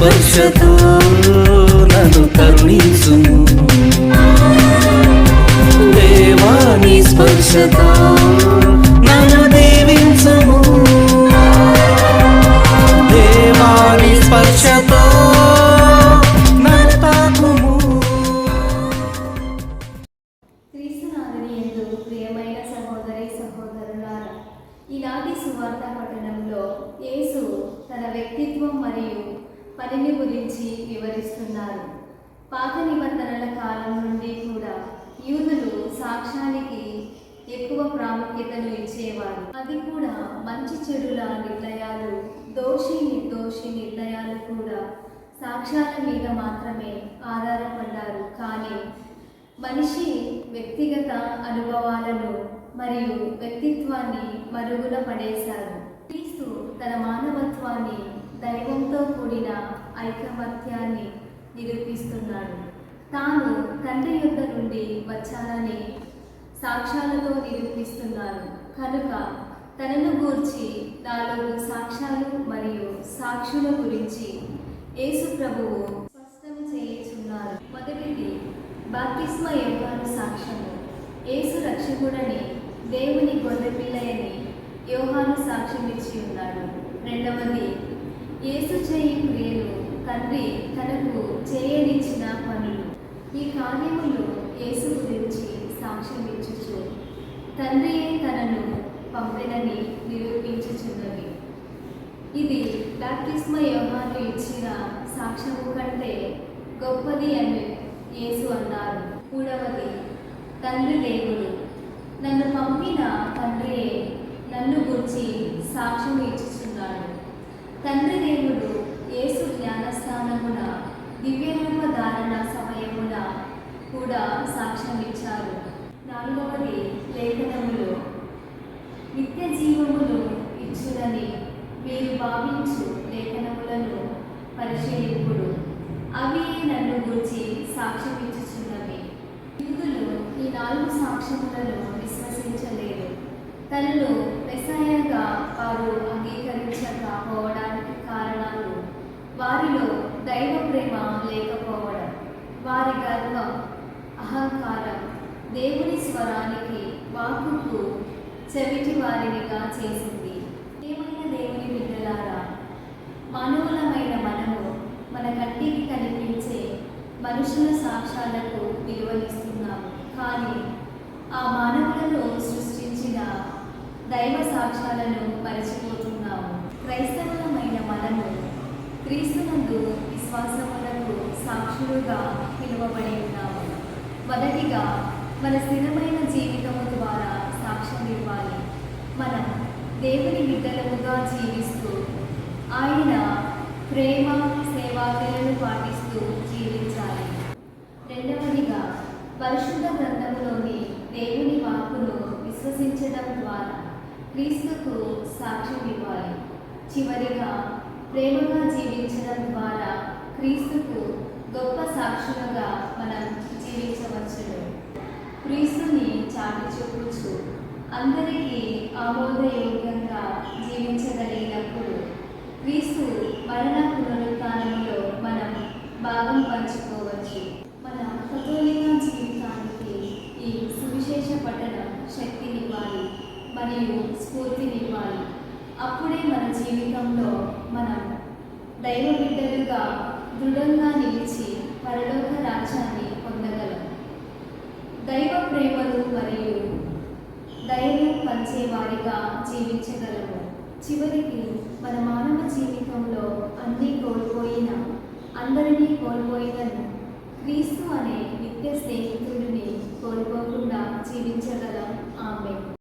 స్పర్శతో నన్ను కరుణించుము దేవాని స్పర్శతో నన్ను దీవించుము. దేవాని స్పర్శతో ఇలాంటి సువార్త పట్టణంలో యేసు తన వ్యక్తిత్వం మరియు పనిని గురించి వివరిస్తున్నారు. పాత నిబంధనల కాలం నుండి కూడా యూదులు సాక్ష్యానికి ఎక్కువ ప్రాముఖ్యతను ఇచ్చేవారు. అది కూడా మంచి చెడుల నిర్ణయాలు దోషి నిర్దోషి నిర్ణయాలు కూడా సాక్ష్యాల మీద మాత్రమే ఆధారపడ్డారు. కానీ మనిషి వ్యక్తిగత అనుభవాలను మరియు వ్యక్తిత్వాన్ని మరుగున పడేశారు క్రీస్తు తన మానవత్వాన్ని ఐకమత్యాన్ని నిరూపిస్తున్నాడు. తాను తండ్రి యొక్క నుండి వచ్చానని సాక్ష్యాలతో నిరూపిస్తున్నారు కనుక తనను గూర్చి నాలుగు సాక్ష్యాలు మరియు సాక్షుల గురించి యేసు ప్రభువు స్పష్టం చేయుచున్నారు మొదటిది బాప్తిస్మ యోగాను సాక్ష్యము. యేసు రక్షకుడని దేవుని గొర్రెపిల్లయని తండ్రి తనకు చేయనిచ్చిన పనులు. ఈ కార్యములు యేసు గురించి సాక్ష్యం ఇచ్చుచు తండ్రియే తనను పంపినని నిరూపించుచున్నవి ఇది బాప్టిస్మ యోహాను ఇచ్చిన సాక్ష్యము కంటే గొప్పది అని యేసు అన్నారు. మూడవది తండ్రి దేవుడు నన్ను పంపిన తండ్రియే నన్ను గురించి సాక్ష్యం ఇచ్చుచున్నాడు. తండ్రి దేవుడు యేసు జ్ఞానస్థానమున దివ్యరూప ధారణ సమయమున కూడా సాక్ష్యం ఇచ్చారు నాలుగవది లేఖనములు. నిత్య జీవమును ఇచ్చునని మీరు భావించు లేఖనములను పరిశీలింపుడు. అవి నన్ను గురించి సాక్ష్యం ఇచ్చుచున్నవి యూదులు ఈ నాలుగు సాక్ష్యములను విశ్వసించలేదు. తనను మెసాయగా వారు అంగీకరించకపోవడానికి కారణాలు వారిలో దైవ ప్రేమ లేకపోవడం వారి గర్వం అహంకారం దేవుని స్వరానికి వాకుకు చెవిటి వారినిగా చేసింది. ప్రేమైన దేవుని బిడ్డలారా మానవులమైన మనము మన కంటికి కనిపించే మనుషుల సాక్ష్యాలకు విలువనిస్తున్నాము. కానీ ఆ మానవులను సృష్టించిన దైవ సాక్ష్యాలను మరచిపోతున్నాము. క్రైస్తవులమైన మనము క్రీస్తునందు విశ్వాసములకు సాక్షులుగా పిలువబడి ఉన్నాము. మొదటిగా మన స్థిరమైన జీవితము ద్వారా సాక్ష్యం ఇవ్వాలి. మనం దేవుని బిడ్డలముగా జీవిస్తూ ఆయన ప్రేమ సేవాకులను పాటిస్తూ జీవించాలి. రెండవదిగా పరిశుద్ధ గ్రంథములోని దేవుని వాక్కును విశ్వసించడం ద్వారా క్రీస్తుకు సాక్ష్యం ఇవ్వాలి. చివరిగా ప్రేమగా జీవించడం ద్వారా క్రీస్తుకు గొప్ప సాక్షులుగా మనం జీవించవచ్చును. క్రీస్తుని చాటి చూపుచు అందరికీ ఆమోదయోగ్యంగా జీవించ క్రీస్తు మరణ పునరుత్థానములో మనం భాగం పంచుకోవచ్చు మన కథోలిక జీవితానికి ఈ సువిశేష పఠనం శక్తినివ్వాలి మరియు స్ఫూర్తినివ్వాలి అప్పుడే మన జీవితంలో మనం దైవ బిడ్డలుగా దృఢంగా నిలిచి పరలోక రాజ్యాన్ని పొందగలం. దైవ ప్రేమలు మరియు ధైర్యం పంచేవారిగా జీవించగలము. చివరికి మన మానవ జీవితంలో అన్నీ కోల్పోయిన అందరినీ కోల్పోయినను క్రీస్తు అనే నిత్య స్నేహితుడిని కోల్పోకుండా జీవించగలం. ఆమె